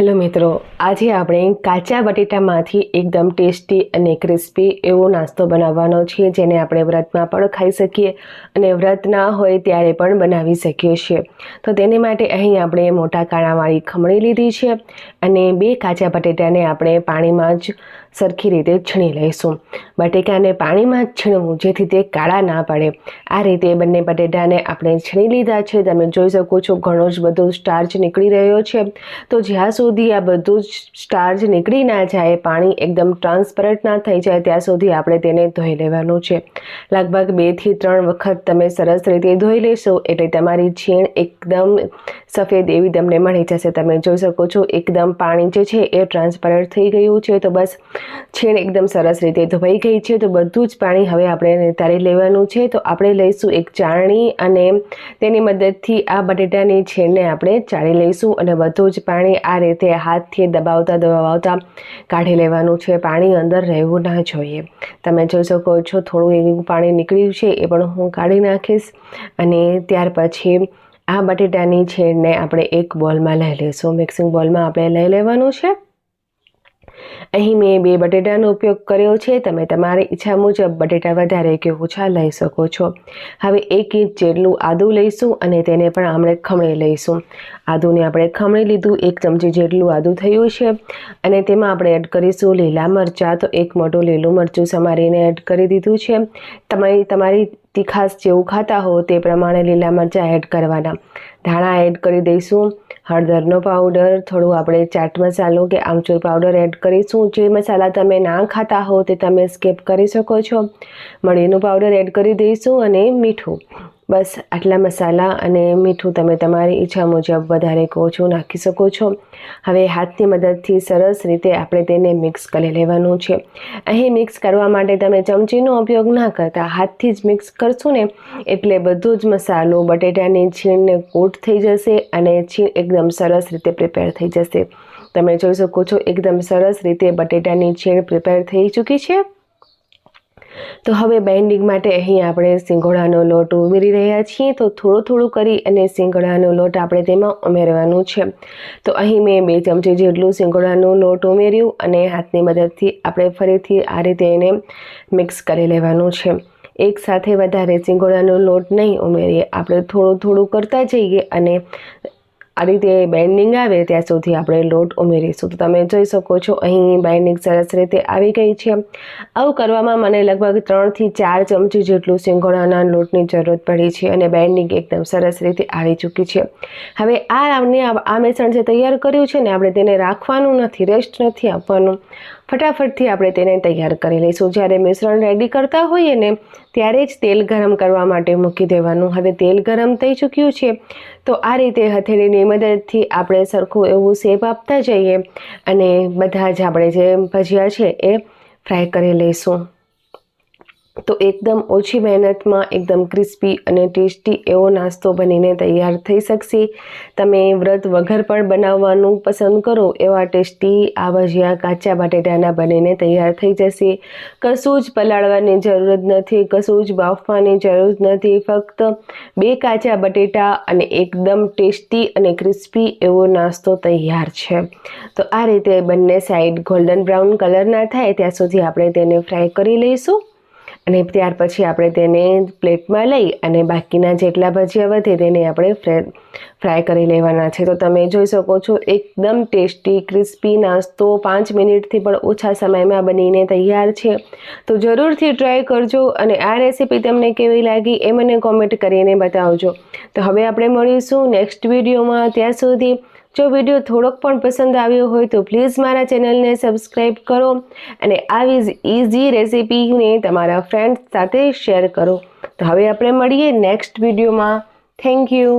Hello મિત્રો, આજે આપણે કાચા બટેટામાંથી એકદમ ટેસ્ટી અને ક્રિસ્પી એવો નાસ્તો બનાવવાનો છે, જેને આપણે વ્રતમાં પણ ખાઈ શકીએ અને વ્રત ના હોય ત્યારે પણ બનાવી શકીએ છીએ. તો તેને માટે અહીં આપણે મોટા કાણાવાળી ખમણી લીધી છે અને બે કાચા બટેટાને આપણે પાણીમાં જ સરખી રીતે છીણી લઈશું. બટેકાને પાણીમાં છીણવું, જેથી તે કાળા ના પડે. આ રીતે બંને બટેટાને આપણે છીણી લીધા છે. તમે જોઈ શકો છો, ઘણો જ બધો સ્ટાર્ચ નીકળી રહ્યો છે. તો જ્યાં સુધી આ બધું જ સ્ટાર્ચ નીકળી ના જાય, પાણી એકદમ ટ્રાન્સપરન્ટ ના થઈ જાય, ત્યાં સુધી આપણે તેને ધોઈ લેવાનું છે. લગભગ બેથી ત્રણ વખત તમે સરસ રીતે ધોઈ લેશો, એટલે તમારી છીણ એકદમ સફેદ એવી તમને મળી જશે. તમે જોઈ શકો છો, એકદમ પાણી જે છે એ ટ્રાન્સપરન્ટ થઈ ગયું છે. તો બસ છીણ એકદમ સરસ રીતે ધોવાઈ ગઈ છે. તો બધું જ પાણી હવે આપણે નિતારી લેવાનું છે. તો આપણે લઈશું એક ચાળણી અને તેની મદદથી આ બટેટાની છીણને આપણે ચાળી લઈશું અને બધું જ પાણી આ રીતે હાથથી દબાવતા દબાવતા કાઢી લેવાનું છે. પાણી અંદર રહેવું ના જોઈએ. તમે જોઈ શકો છો થોડું એવું પાણી નીકળ્યું છે, એ પણ હું કાઢી નાખીશ. અને ત્યાર પછી આ બટેટાની છેડને આપણે એક બોલમાં લઈ લઈશું. મિક્સિંગ બોલમાં આપણે લઈ લેવાનું છે. અહીં મેં બે બટેટાનો ઉપયોગ કર્યો છે. તમે તમારી ઈચ્છા મુજબ બટેટા વધારે કે ઓછા લઈ શકો છો. હવે એક ઇંચ જેટલું આદું લઈશું અને તેને પણ આપણે ખમણી લઈશું. આદુને આપણે ખમણી લીધું એક ચમચી જેટલું આદું થયું છે અને તેમાં આપણે એડ કરીશું લીલા મરચાં. તો એક મોટું લીલું મરચું સમારીને એડ કરી દીધું છે. તમારી તમારી તીખાસ જેવું ખાતા હો તે પ્રમાણે લીલા મરચાં એડ કરવાના. ધાણા એડ કરી દઈશું. હળદરનો પાવડર થોડું આપણે ચાટ મસાલો કે આમચૂર પાવડર એડ કરીશું. જે મસાલા તમે ના ખાતા હો તે તમે સ્કીપ કરી શકો છો. મળીનું પાવડર એડ કરી દઈશું અને મીઠું. બસ આટલા મસાલા અને મીઠું તમે તમારી ઈચ્છા મુજબ વધારે કોછું નાખી શકો છો. હવે હાથની મદદથી સરસ રીતે આપણે તેને મિક્સ કરી લેવાનું છે. અહીં મિક્સ કરવા માટે તમે ચમચીનો ઉપયોગ ના કરતા હાથથી જ મિક્સ કરશો ને એટલે બધો જ મસાલો, બટેટાની છીણને કોટ થઈ જશે અને છીણ એકદમ સરસ રીતે પ્રિપેર થઈ જશે. તમે જોઈ શકો છો એકદમ સરસ રીતે બટેટાની છીણ પ્રિપેર થઈ ચૂકી છે. તો હવે બાઇન્ડિંગ માટે અહીં આપણે સિંગોડાનો લોટ ઉમેરી રહ્યા છીએ. તો થોડું થોડું કરી અને સિંગોડાનો લોટ આપણે તેમાં ઉમેરવાનું છે. તો અહીં મેં બે ચમચી જેટલું સિંગોડાનો લોટ ઉમેર્યું અને હાથની મદદથી આપણે ફરીથી આ રીતે એને મિક્સ કરી લેવાનું છે. એક સાથે વધારે સિંગોડાનો લોટ નહીં ઉમેરીએ. આપણે થોડું થોડું કરતા જઈએ અને આ રીતે બાઇન્ડિંગ આવે ત્યાં સુધી આપણે લોટ ઉમેરીશું. તો તમે જોઈ શકો છો, અહીં બાઇન્ડિંગ સરસ રીતે આવી ગઈ છે. આવું કરવામાં મને લગભગ ત્રણથી ચાર ચમચી જેટલું સિંગોડાના લોટની જરૂરત પડી છે અને બાઇન્ડિંગ એકદમ સરસ રીતે આવી ચૂકી છે. હવે આ આ મિશ્રણ જે તૈયાર કર્યું છે ને, આપણે તેને રાખવાનું નથી રેસ્ટ નથી આપવાનું. ફટાફટથી આપણે તેને તૈયાર કરી લઈશું. જ્યારે મિશ્રણ રેડી કરતા હોઈએ ને, ત્યારે જ તેલ ગરમ કરવા માટે મૂકી દેવાનું. હવે તેલ ગરમ થઈ ચૂક્યું છે, તો આ રીતે હથેળીની મદદથી આપણે સરખું એવું શેપ આપતા જઈએ અને બધા જ આપણે જે ભજીયા છે એ ફ્રાય કરી લઈશું. તો એકદમ ઓછી મહેનતમાં, એકદમ ક્રિસ્પી અને ટેસ્ટી એવો નાસ્તો બનીને તૈયાર થઈ શકશે. તમે વ્રત વગર પણ બનાવવાનું પસંદ કરો એવા ટેસ્ટી આ ભજીયા કાચા બટેટાના બનીને તૈયાર થઈ જશે. કશું જ પલાળવાની જરૂર જ નથી, કશું જ બાફવાની જરૂર નથી, ફક્ત બે કાચા બટેટા અને એકદમ ટેસ્ટી અને ક્રિસ્પી એવો નાસ્તો તૈયાર છે. તો આ રીતે બંને સાઈડ ગોલ્ડન બ્રાઉન કલરના થાય, ત્યાં સુધી આપણે તેને ફ્રાય કરી લઈશું. અને ત્યાર પછી આપણે તેને પ્લેટમાં લઈ અને બાકીના જેટલા ભજીયા વધે તેને આપણે ફ્રાય કરી લેવાના છે. તો તમે જોઈ શકો છો, એકદમ ટેસ્ટી, ક્રિસ્પી નાસ્તો પાંચ મિનિટથી પણ ઓછા સમયમાં બનીને તૈયાર છે. તો જરૂરથી ટ્રાય કરજો અને આ રેસીપી તમને કેવી લાગી એ મને કોમેન્ટ કરીને બતાવજો. તો હવે આપણે મળીશું નેક્સ્ટ વિડીયોમાં. ત્યાં સુધી જો વીડિયો થોડોક પણ પસંદ આવ્યો હોય તો પ્લીઝ મારા ચેનલને સબસ્ક્રાઈબ કરો અને આવી જ ઇઝી રેસીપીને તમારા ફ્રેન્ડ્સ સાથે શેર કરો. તો હવે આપણે મળીએ નેક્સ્ટ વિડીયોમાં થેન્ક યુ